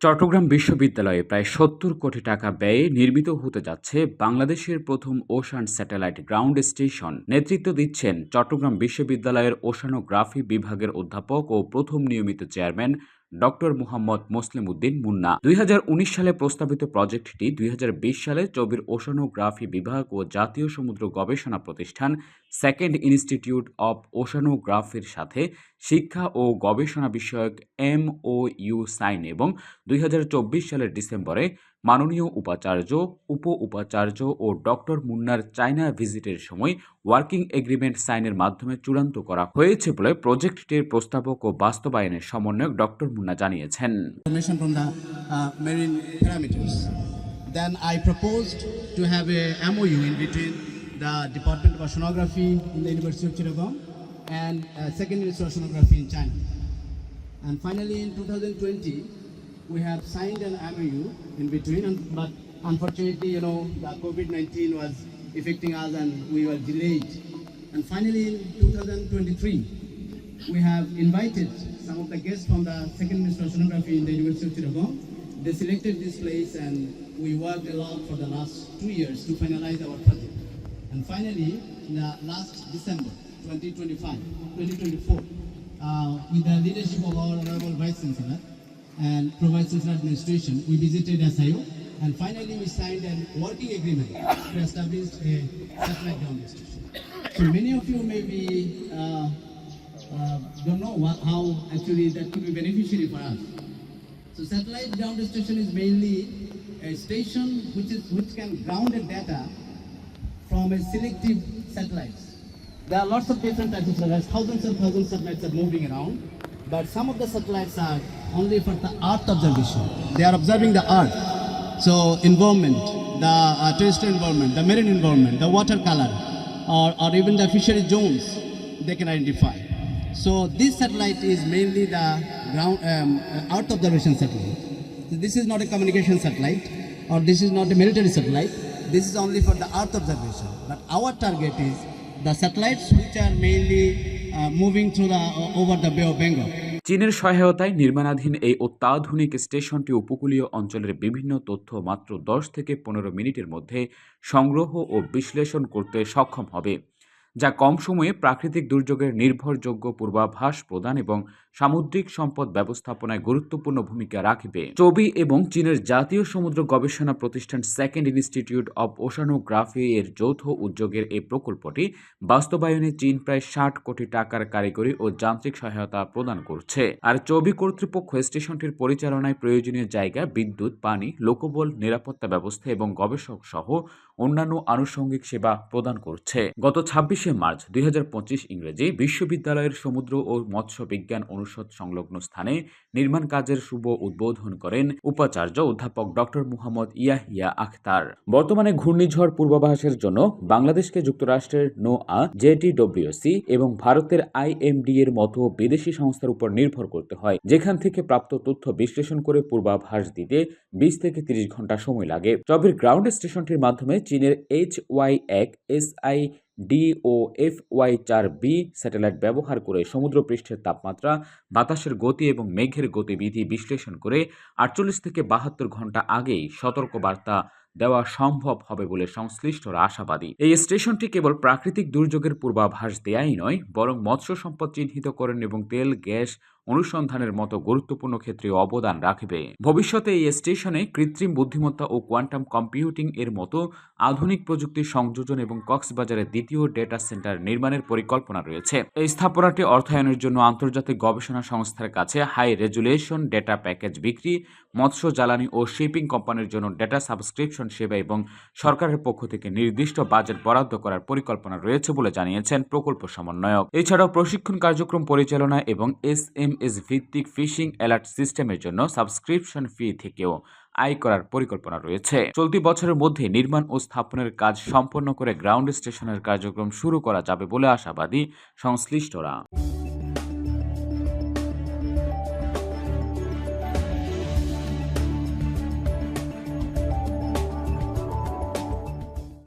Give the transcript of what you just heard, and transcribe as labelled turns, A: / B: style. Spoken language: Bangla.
A: চট্টগ্রাম বিশ্ববিদ্যালয়ে প্রায় সত্তর কোটি টাকা ব্যয়ে নির্মিত হতে যাচ্ছে বাংলাদেশের প্রথম ওশান স্যাটেলাইট গ্রাউন্ড স্টেশন। নেতৃত্ব দিচ্ছেন চট্টগ্রাম বিশ্ববিদ্যালয়ের ওশানোগ্রাফি বিভাগের অধ্যাপক ও প্রথম নিয়মিত চেয়ারম্যান ডক্টর মুহাম্মদ মুসলিম উদ্দিন মুন্না। দুই হাজার উনিশ সালে প্রস্তাবিত প্রজেক্টটি দুই হাজার বিশ সালে চবির ওশানোগ্রাফি বিভাগ ও জাতীয় সমুদ্র গবেষণা প্রতিষ্ঠান সেকেন্ড ইনস্টিটিউট অব ওশানোগ্রাফির সাথে শিক্ষা ও গবেষণা বিষয়ক এম ও ইউ সাইন এবং দুই হাজার চব্বিশ সালের ডিসেম্বরে মাননীয় উপাচার্য উপ উপাচার্য ও ডক্টর মুন্নার চায়না ভিজিটের সময় ওয়ার্কিং এগ্রিমেন্ট সাইনের মাধ্যমে চূড়ান্ত করা হয়েছে বলে প্রজেক্টটির প্রস্তাবক ও বাস্তবায়নের সমন্বয়ক ডক্টর মুন্না জানিয়েছেন
B: uh. Then I proposed to have a MOU in between the Department of Oceanography in the University of Chittagong and uh, Second Ministry of Oceanography in China. And finally, in 2020, we have signed an MOU in between, and, but unfortunately, you know, the COVID-19 was affecting us and we were delayed. And finally, in 2023, we have invited some of the guests from the Second Minister of Oceanography in the University of Chittagong. They selected this place and we worked a lot for the last two years to finalize our project. And finally, in the last December 2025, 2024, uh, with the leadership of our Honorable Vice Chancellor and Pro Vice Chancellor Administration, we visited SIO and finally we signed a working agreement to establish a satellite ground station. So many of you may be uh, uh, don't know what, how actually that could be beneficiary for us. So satellite ground station is mainly a station which is which can ground the data from a selective satellites. There are lots of different types of satellites. Thousands and thousands of satellites are moving around, but some of the satellites are only for the Earth observation. They are observing the Earth. So environment, the uh, terrestrial environment, the marine environment, the water color, or, or even the fishery zones, they can identify. So this satellite is mainly the ground um, Earth observation satellite. This is not a communication satellite, or this is not a military satellite. This is only for the Earth observation. But our target is the satellites which are mainly uh, moving through the uh, over the Bay of Bengal.
A: চীনের সহায়তায় নির্মাণাধীন এই অত্যাধুনিক স্টেশনটি উপকূলীয় অঞ্চলের বিভিন্ন তথ্য মাত্র দশ থেকে পনেরো মিনিটের মধ্যে সংগ্রহ ও বিশ্লেষণ করতে সক্ষম হবে যা কম সময়ে প্রাকৃতিক দুর্যোগের নির্ভরযোগ্য পূর্বাভাস প্রদান এবং সামুদ্রিক সম্পদ ব্যবস্থাপনায় গুরুত্বপূর্ণ ভূমিকা রাখবে। চবি এবং চীনের জাতীয় সমুদ্র গবেষণা প্রতিষ্ঠান সেকেন্ড ইনস্টিটিউট অব ওশানোগ্রাফি এর যৌথ উদ্যোগের এই প্রকল্পটি বাস্তবায়নে চীন প্রায় ষাট কোটি টাকার কারিগরি ও যান্ত্রিক সহায়তা প্রদান করছে। আর চবি কর্তৃপক্ষ স্টেশনটির পরিচালনায় প্রয়োজনীয় জায়গা, বিদ্যুৎ, পানি, লোকবল, নিরাপত্তা ব্যবস্থা এবং গবেষক সহ অন্যান্য আনুষঙ্গিক সেবা প্রদান করছে। গত ছাব্বিশে মার্চ দুই ইংরেজি বিশ্ববিদ্যালয়ের সমুদ্র ও মৎস্য বিজ্ঞান অনুষদ সংলগ্ন স্থানে নির্মাণ কাজের শুভ উদ্বোধন করেন উপাচার্য অধ্যাপক ডক্টর মুহাম্মদ ইয়াহিয়া আখতার। বর্তমানে ঘূর্ণিঝড় পূর্বাভাসের জন্য বাংলাদেশকে যুক্তরাষ্ট্রের নোআ জেটিডব্লিউসি এবং ভারতের আইএমডি এর মতো বিদেশি সংস্থার উপর নির্ভর করতে হয়, যেখান থেকে প্রাপ্ত তথ্য বিশ্লেষণ করে পূর্বাভাস দিতে বিশ থেকে তিরিশ ঘণ্টা সময় লাগে। চবির গ্রাউন্ড স্টেশনটির মাধ্যমে চীনের এইচ ওয়াই এক এস আই ডি ও এফ ওয়াই চার বি স্যাটেলাইট ব্যবহার করে সমুদ্রপৃষ্ঠের তাপমাত্রা, বাতাসের গতি এবং মেঘের গতিবিধি বিশ্লেষণ করে আটচল্লিশ থেকে বাহাত্তর ঘণ্টা আগেই সতর্কবার্তা দেওয়া সম্ভব হবে বলে সংশ্লিষ্টরা আশাবাদী। এই স্টেশনটি কেবল প্রাকৃতিক দুর্যোগের পূর্বাভাস দেয়াই নয়, বরং মৎস্য সম্পদ চিহ্নিতকরণ এবং তেল, গ্যাস অনুসন্ধানের মতো গুরুত্বপূর্ণ ক্ষেত্রে অবদান রাখবে। ভবিষ্যতে এই স্টেশনে কৃত্রিম বুদ্ধিমত্তা ও কোয়ান্টাম কম্পিউটিং এর মতো আধুনিক প্রযুক্তির সংযোজন এবং কক্সবাজারের দ্বিতীয় ডেটা সেন্টার নির্মাণের পরিকল্পনা রয়েছে। এই স্থাপনাটি অর্থায়নের জন্য আন্তর্জাতিক গবেষণা সংস্থার কাছে হাই রেজুলেশন ডেটা প্যাকেজ বিক্রি, মৎস্য জ্বালানি ও শিপিং কোম্পানির জন্য ডেটা সাবস্ক্রিপশন সেবা এবং সরকারের পক্ষ থেকে নির্দিষ্ট বাজেট বরাদ্দ করার পরিকল্পনা রয়েছে বলে জানিয়েছেন প্রকল্প সমন্বয়ক। এছাড়াও প্রশিক্ষণ কার্যক্রম পরিচালনা এবং এস এম এস ভিত্তিক ফিশিং অ্যালার্ট সিস্টেমের জন্য সাবস্ক্রিপশন ফি থেকেও আয় করার পরিকল্পনা রয়েছে। চলতি বছরের মধ্যে নির্মাণ ও স্থাপনের কাজ সম্পন্ন করে গ্রাউন্ড স্টেশনের কার্যক্রম শুরু করা যাবে বলে আশাবাদী সংশ্লিষ্টরা।